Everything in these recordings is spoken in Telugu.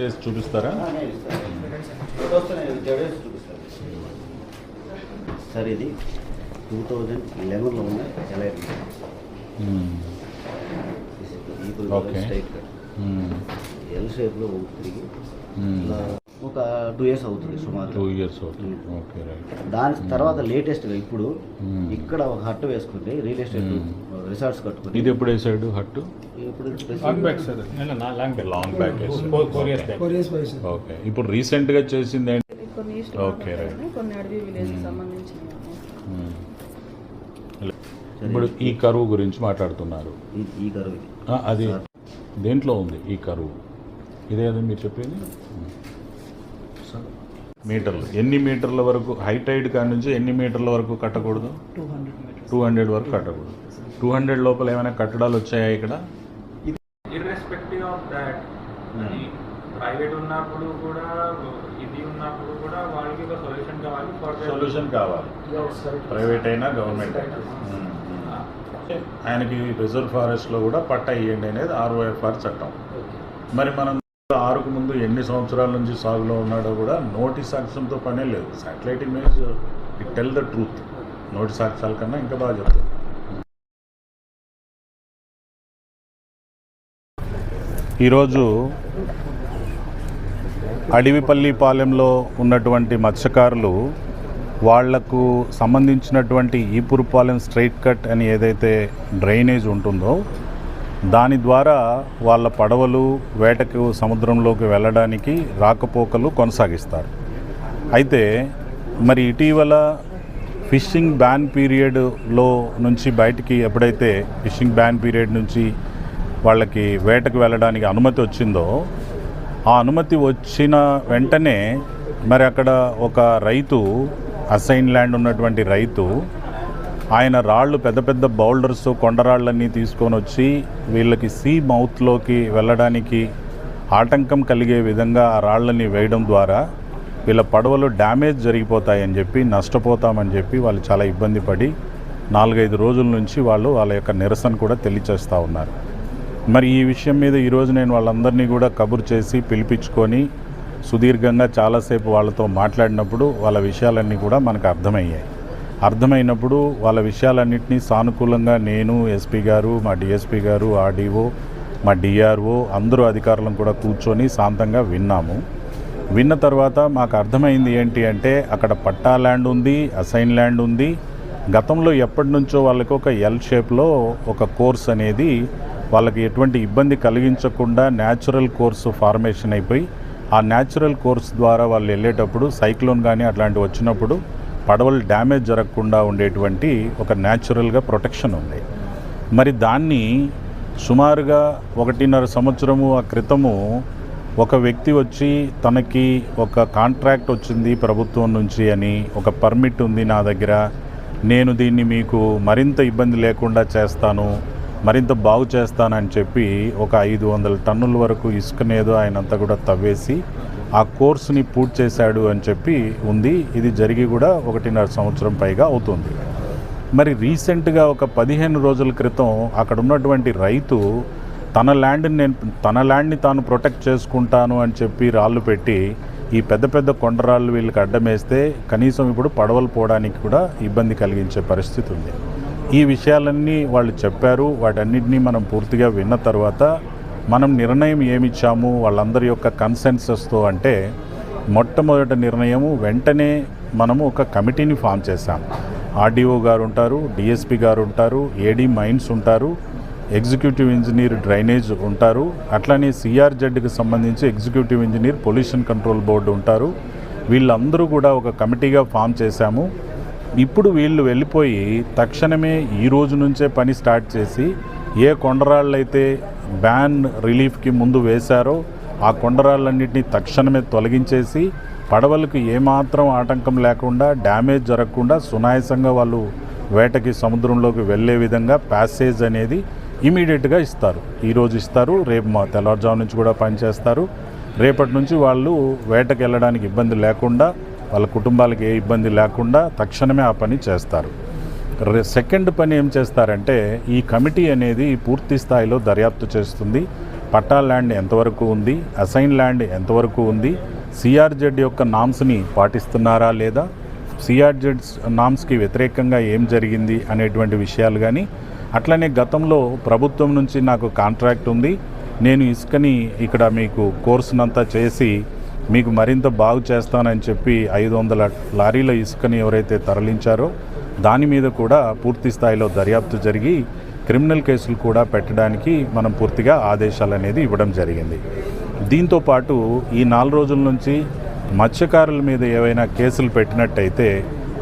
చేసి చూపిస్తారా? సార్ ఇది టూ థౌజండ్ లెవెన్లో ఉన్న కట్. మ్మ్. ఎల్ షేప్లో తిరిగి మ్మ్. ఇలా టూ ఇయర్స్ అవుతుంది సుమారు టూ ఇయర్స్ అవుతుంది. Okay right. దాని తర్వాత లేటెస్ట్గా ఇప్పుడు. ఇక్కడ ఒక హట్ వేసుకుంటే రియల్ ఎస్టేట్. రిసార్ట్స్ కట్టుకుని. ఇది ఎప్పుడు వేసాడు హట్టు? ఇప్పుడు లాంగ్ బ్యాక్ ఓకే. ఇప్పుడు రీసెంట్గా చేసింది ఏంటి? కొన్ని అడవి విలేజ్ సంబంధించినవి. మ్మ్. ఇప్పుడు ఈ కరువు గురించి మాట్లాడుతున్నారు. ఈ- ఈ కరువు అది దేంట్లో ఉంది ఈ కరువు? ఇదే కదా మీరు చెప్పింది? మీటర్లు. ఎన్ని మీటర్ల వరకు హైట్ హైట్ కాడి నుంచి ఎన్ని మీటర్ల వరకు కట్టకూడదు? Two hundred meters. Two hundred వరకు కట్టకూడదు. టూ హండ్రెడ్ లోపల ఏమైనా కట్టడాలు వచ్చాయా ఇక్కడ? ఇర్రెస్పెక్టివ్ ఆఫ్ దాట్ అది ప్రైవేట్ ఉన్నప్పుడు కూడా ఇది ఉన్నప్పుడు కూడా వాళ్ళకి ఒక సొల్యూషన్ కావాలి ఫర్ సొల్యూషన్ కావాలి. ప్రైవేట్ అయినా గవర్నమెంట్ అయినా. ఆయనకి రిజర్వ్ ఫారెస్ట్లో కూడా పట్టా ఇవ్వండి అనేది ఆర్ఓఎఫ్ఆర్ చట్టం. మరి మనం ఆరుకు ముందు ఎన్ని సంవత్సరాల నుంచి సాగులో ఉన్నాడో కూడా నోటి సాక్ష్యంతో పనే లేదు. Satellite image it tell the truth నోటి సాక్ష్యాల కన్నా ఇంకా బాగా చెప్తుంది ఈరోజు అడవిపల్లి పాలెంలో ఉన్నటువంటి మత్స్యకారులు వాళ్ళకు సంబంధించినటువంటి ఈపురపాలెం స్ట్రైట్ కట్ అని ఏదైతే డ్రైనేజ్ ఉంటుందో దాని ద్వారా వాళ్ళ పడవలు వేటకు సముద్రంలోకి వెళ్ళడానికి రాకపోకలు కొనసాగిస్తారు. అయితే మరి ఇటీవల ఫిషింగ్ బ్యాన్ పీరియడ్లో నుంచి బయటికి ఎప్పుడైతే ఫిషింగ్ బ్యాన్ పీరియడ్ నుంచి వాళ్ళకి వేటకు వెళ్ళడానికి అనుమతి వచ్చిందో ఆ అనుమతి వచ్చిన వెంటనే మరి అక్కడ ఒక రైతు అసైన్ ల్యాండ్ ఉన్నటువంటి రైతు ఆయన రాళ్ళు పెద్ద పెద్ద బౌల్డర్స్ కొండరాళ్ళన్నీ తీసుకొని వచ్చి వీళ్ళకి సీ మౌత్లోకి వెళ్ళడానికి ఆటంకం కలిగే విధంగా ఆ రాళ్ళని వేయడం ద్వారా వీళ్ళ పడవలు డ్యామేజ్ జరిగిపోతాయని చెప్పి నష్టపోతామని చెప్పి వాళ్ళు చాలా ఇబ్బంది పడి నాలుగైదు రోజుల నుంచి వాళ్ళు వాళ్ళ యొక్క నిరసన కూడా తెలియచేస్తూ ఉన్నారు. మరి ఈ విషయం మీద ఈరోజు నేను వాళ్ళందరినీ కూడా కబురు చేసి పిలిపించుకొని సుదీర్ఘంగా చాలాసేపు వాళ్ళతో మాట్లాడినప్పుడు వాళ్ళ విషయాలన్నీ కూడా మనకు అర్థమయ్యాయి. అర్థమైనప్పుడు వాళ్ళ విషయాలన్నింటినీ సానుకూలంగా నేను ఎస్పీ గారు మా డిఎస్పీ గారు ఆర్డీఓ మా డిఆర్ఓ అందరూ అధికారులను కూడా కూర్చొని శాంతంగా విన్నాము. విన్న తర్వాత మాకు అర్థమైంది ఏంటి అంటే అక్కడ పట్టా ల్యాండ్ ఉంది అసైన్ ల్యాండ్ ఉంది. గతంలో ఎప్పటి నుంచో వాళ్ళకి ఒక ఎల్ షేప్లో ఒక కోర్స్ అనేది వాళ్ళకి ఎటువంటి ఇబ్బంది కలిగించకుండా న్యాచురల్ కోర్సు ఫార్మేషన్ అయిపోయి ఆ న్యాచురల్ కోర్స్ ద్వారా వాళ్ళు వెళ్ళేటప్పుడు సైక్లోన్ కానీ అట్లాంటివి వచ్చినప్పుడు పడవలు డ్యామేజ్ జరగకుండా ఉండేటువంటి ఒక న్యాచురల్గా ప్రొటెక్షన్ ఉంది. మరి దాన్ని సుమారుగా ఒకటిన్నర సంవత్సరము ఆ క్రితము ఒక వ్యక్తి వచ్చి తనకి ఒక కాంట్రాక్ట్ వచ్చింది ప్రభుత్వం నుంచి అని ఒక పర్మిట్ ఉంది నా దగ్గర. నేను దీన్ని మీకు మరింత ఇబ్బంది లేకుండా చేస్తాను మరింత బాగు చేస్తానని చెప్పి ఒక ఐదు వందల టన్నుల వరకు ఇసుకనేదో ఆయనంతా కూడా తవ్వేసి ఆ కోర్సుని పూర్తి చేశాడు అని చెప్పి ఉంది. ఇది జరిగి కూడా ఒకటిన్నర సంవత్సరం పైగా అవుతుంది. మరి రీసెంట్గా ఒక పదిహేను రోజుల క్రితం అక్కడ ఉన్నటువంటి రైతు తన ల్యాండ్ని నేను తన ల్యాండ్ని తాను ప్రొటెక్ట్ చేసుకుంటాను అని చెప్పి రాళ్ళు పెట్టి ఈ పెద్ద పెద్ద కొండరాళ్ళు వీళ్ళకి అడ్డమేస్తే కనీసం ఇప్పుడు పడవలు పోవడానికి కూడా ఇబ్బంది కలిగించే పరిస్థితి ఉంది. ఈ విషయాలన్నీ వాళ్ళు చెప్పారు. వాటన్నిటినీ మనం పూర్తిగా విన్న తర్వాత మనం నిర్ణయం ఏమిచ్చాము వాళ్ళందరి యొక్క కన్సెన్సస్తో అంటే మొట్టమొదటి నిర్ణయము వెంటనే మనము ఒక కమిటీని ఫామ్ చేశాం. ఆర్డీఓ గారు ఉంటారు డిఎస్పి గారు ఉంటారు ఏడీ మైన్స్ ఉంటారు ఎగ్జిక్యూటివ్ ఇంజనీర్ డ్రైనేజ్ ఉంటారు అట్లానే సిఆర్జెడ్కి సంబంధించి executive engineer pollution control board ఉంటారు. వీళ్ళందరూ కూడా ఒక కమిటీగా ఫామ్ చేశాము. ఇప్పుడు వీళ్ళు వెళ్ళిపోయి తక్షణమే ఈ రోజు నుంచే పని స్టార్ట్ చేసి ఏ కొండరాళ్ళు అయితే బ్యాన్ రిలీఫ్కి ముందు వేశారో ఆ కొండరాళ్ళన్నింటినీ తక్షణమే తొలగించేసి పడవలకు ఏమాత్రం ఆటంకం లేకుండా డ్యామేజ్ జరగకుండా సునాయాసంగా వాళ్ళు వేటకి సముద్రంలోకి వెళ్ళే విధంగా ప్యాసేజ్ అనేది ఇమీడియట్గా ఇస్తారు. ఈరోజు ఇస్తారు రేపు మా తెల్లవారుజాము నుంచి కూడా పనిచేస్తారు. రేపటి నుంచి వాళ్ళు వేటకి వెళ్ళడానికి ఇబ్బంది లేకుండా వాళ్ళ కుటుంబాలకు ఏ ఇబ్బంది లేకుండా తక్షణమే ఆ పని చేస్తారు. సెకండ్ పని ఏం చేస్తారంటే ఈ కమిటీ అనేది పూర్తి స్థాయిలో దర్యాప్తు చేస్తుంది. పట్టా ల్యాండ్ ఎంతవరకు ఉంది? అసైన్ ల్యాండ్ ఎంతవరకు ఉంది? సిఆర్జెడ్ యొక్క నామ్స్ని పాటిస్తున్నారా లేదా? సిఆర్జెడ్ నామ్స్కి వ్యతిరేకంగా ఏం జరిగింది అనేటువంటి విషయాలు కానీ అట్లనే గతంలో ప్రభుత్వం నుంచి నాకు కాంట్రాక్ట్ ఉంది. నేను ఇసుకని ఇక్కడ మీకు కోర్సునంతా చేసి మీకు మరింత బాగు చేస్తానని చెప్పి ఐదు వందల లారీల ఇసుకని ఎవరైతే తరలించారో దాని మీద కూడా పూర్తి స్థాయిలో దర్యాప్తు జరిగి క్రిమినల్ కేసులు కూడా పెట్టడానికి మనం పూర్తిగా ఆదేశాలు అనేది ఇవ్వడం జరిగింది. దీంతో పాటు ఈ నాలుగు రోజుల నుంచి మత్స్యకారుల మీద ఏవైనా కేసులు పెట్టినట్టయితే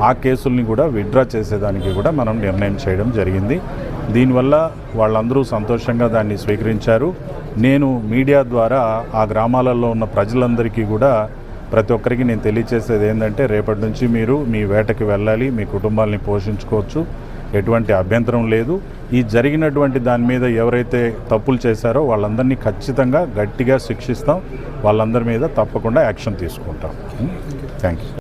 ఆ కేసుల్ని కూడా విత్డ్రా చేసేదానికి కూడా మనం నిర్ణయం చేయడం జరిగింది. దీనివల్ల వాళ్ళందరూ సంతోషంగా దాన్ని స్వీకరించారు. నేను మీడియా ద్వారా ఆ గ్రామాలలో ఉన్న ప్రజలందరికీ కూడా ప్రతి ఒక్కరికి నేను తెలియచేసేది ఏంటంటే రేపటి నుంచి మీరు మీ వేటకి వెళ్ళాలి మీ కుటుంబాలని పోషించుకోవచ్చు. ఎటువంటి అభ్యంతరం లేదు. ఈ జరిగినటువంటి దాని మీద ఎవరైతే తప్పులు చేశారో వాళ్ళందరినీ ఖచ్చితంగా గట్టిగా శిక్షిస్తాం. వాళ్ళందరి మీద తప్పకుండా యాక్షన్ తీసుకుంటాం. Thank you